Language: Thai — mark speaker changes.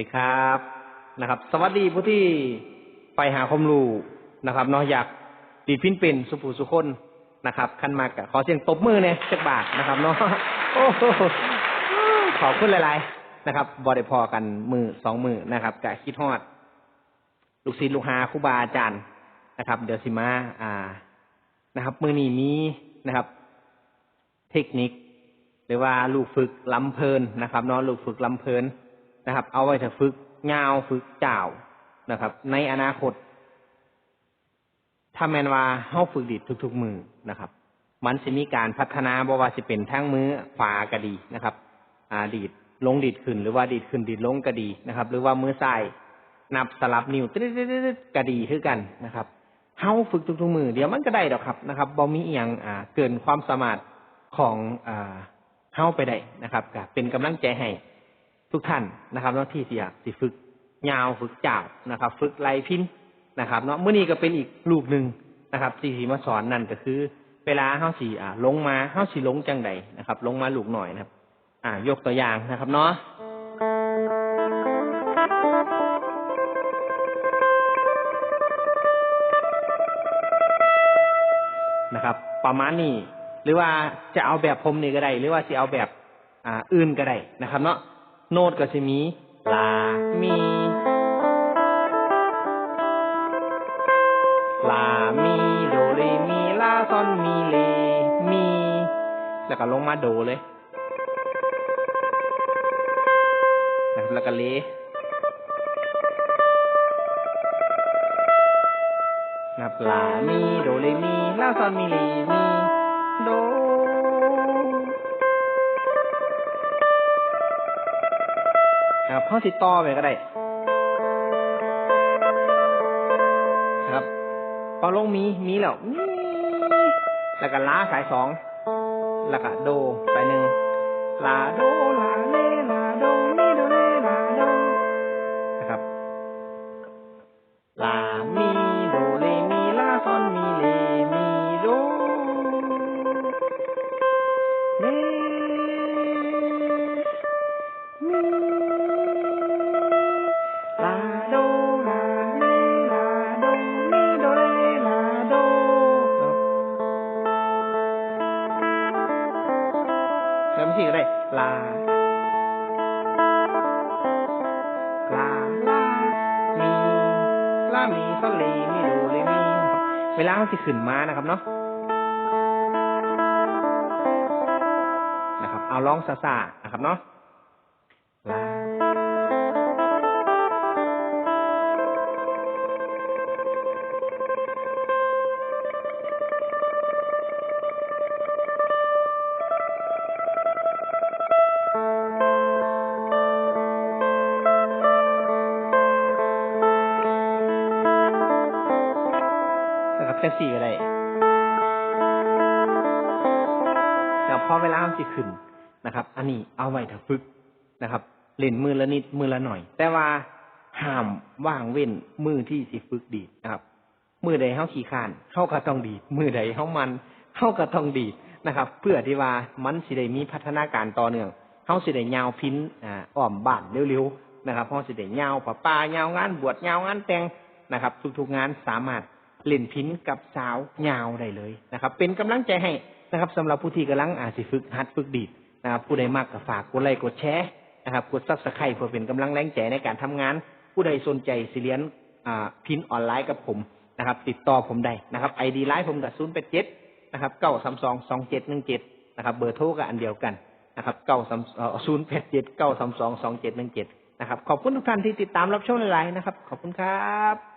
Speaker 1: ดีครับนะครับ สวัสดีผู้ที่ไปหาความรู้นะครับเนาะอยากดีพินเป็นสุภูสุคนนะครับขันมากขอเสียงตบมือเนี่ยจักบาทนะครับเนาะโอ้ขอบคุณหลายๆนะครับบอได้พอกันมือสองมือนะครับกะคิดฮอด ลูกศิษย์ลูกหาครูบาอาจารย์นะครับ เดี๋ยวสิมาอ่านะครับ มือนี้มีนะครับ เทคนิคหรือว่าลูกฝึกลำเพลินนะครับเนาะลูกฝึกลำเพลิน นะครับ เอาไว้ฝึกยาวฝึกเจ้านะครับ ในอนาคต ถ้าแมนว่าเฮาฝึกดีดทุก ๆ มือนะครับ มันจะมีการพัฒนาบว่าจะเป็นทั้งมือขวาก็ดีนะครับ อ่าดีดลงดีดขึ้น หรือว่าดีดขึ้นดีดลงก็ดีนะครับ หรือว่ามือซ้ายนับสลับนิ้วตึ๊ดๆก็ดีคือกันนะครับเฮาฝึกทุกๆมือเดี๋ยวมันก็ได้ดอกครับนะครับบ่มีอหย่างอ่า เกินความสามารถของอ่าเฮาไปได้นะครับก็เป็นกำลังใจให้ ทุกท่านนะครับเนาะที่เสิอยสิฝึกยาวฝึกจ้าวนะครับ ฝึกไล่พินนะครับเนาะเมื้อนี้ก็เป็นอีกรูปหนึ่งนะครับที่สิมาสอนนั่นก็คือ เวลาเฮาสิอ่าลงมาเฮาสิลงจังใดนะครับ ลงมาลูกหน่อยนะครับ อ่ายกตัวอย่างนะครับเนาะนะครับ ประมาณนี้หรือว่าจะเอาแบบผมนี่ก็ได้หรือว่าจะเอาแบบอ่าอื่นก็ได้นะครับ เนาะ โน้ตก็จะมีลามีลามีโดเรมีลาซอนมีเลมี แล้วก็ลงมาโดเลย แล้วก็เลนับลามีโดเรมีลาซอนมีเลมีโด นะครับข้อติดต่อไปก็ได้ครับพอลงมีมีแล้วมีแล้วก็ลาสายสองแล้วก็โดไปหนึ่งลาโดลาเลลาโด ลา ลา ลา มี ลา มีซอนเลมี โดเลมีครับเวลาเขาจะขึ้นมานะครับเนาะ นะครับ เอาร้องซาซานะครับเนาะับแค่สี่ก็ได้แล้วพอเวลามันสิขึ้นนะครับ อันนี้เอาไว้ถ้าฝึกนะครับเล่นมือละนิดมือละหน่อย แต่ว่าห้ามว่างเว้นมือที่สิฝึกดีนะครับมือใดเฮาขี้ข้านเฮาก็ต้องดีมือใดเฮามันเฮาก็ต้องดีนะครับ เพื่อที่ว่ามันสิได้มีพัฒนาการต่อเนื่องเฮาสิได้ยาวพินอ่าอ้อมบ้านเร็วๆนะครับเฮาสิได้ยาวป้าป้ายาวงานบวชยาวงานแต่งนะครับ ทุกๆงานสามารถ เล่นพินกับสาวยาวได้เลยนะครับ เป็นกำลังใจให้นะครับสำหรับผู้ที่กำลังอาจสิฝึกหัดฝึกดีดนะครับผู้ใดมากก็ฝากกดไลค์กดแชร์นะครับ กดซับสไครต์เพื่อเป็นกำลังแรงใจในการทำงาน ผู้ใดสนใจสิเรียนอ่าพินออนไลน์กับผมนะครับ ติดต่อผมได้นะครับไอดีไลน์ผมกับศูนย์แปดเจ็ดนะครับเก้าสามสองสองเจ็ดหนึ่งเจ็ดนะครับ เบอร์โทรก็อันเดียวกันนะครับเก้าสามศูนย์แปดเจ็ดเก้าสามสองสองเจ็ดหนึ่งเจ็ดนะครับ ขอบคุณทุกท่านที่ติดตามรับชมไลน์นะครับ ขอบคุณครับ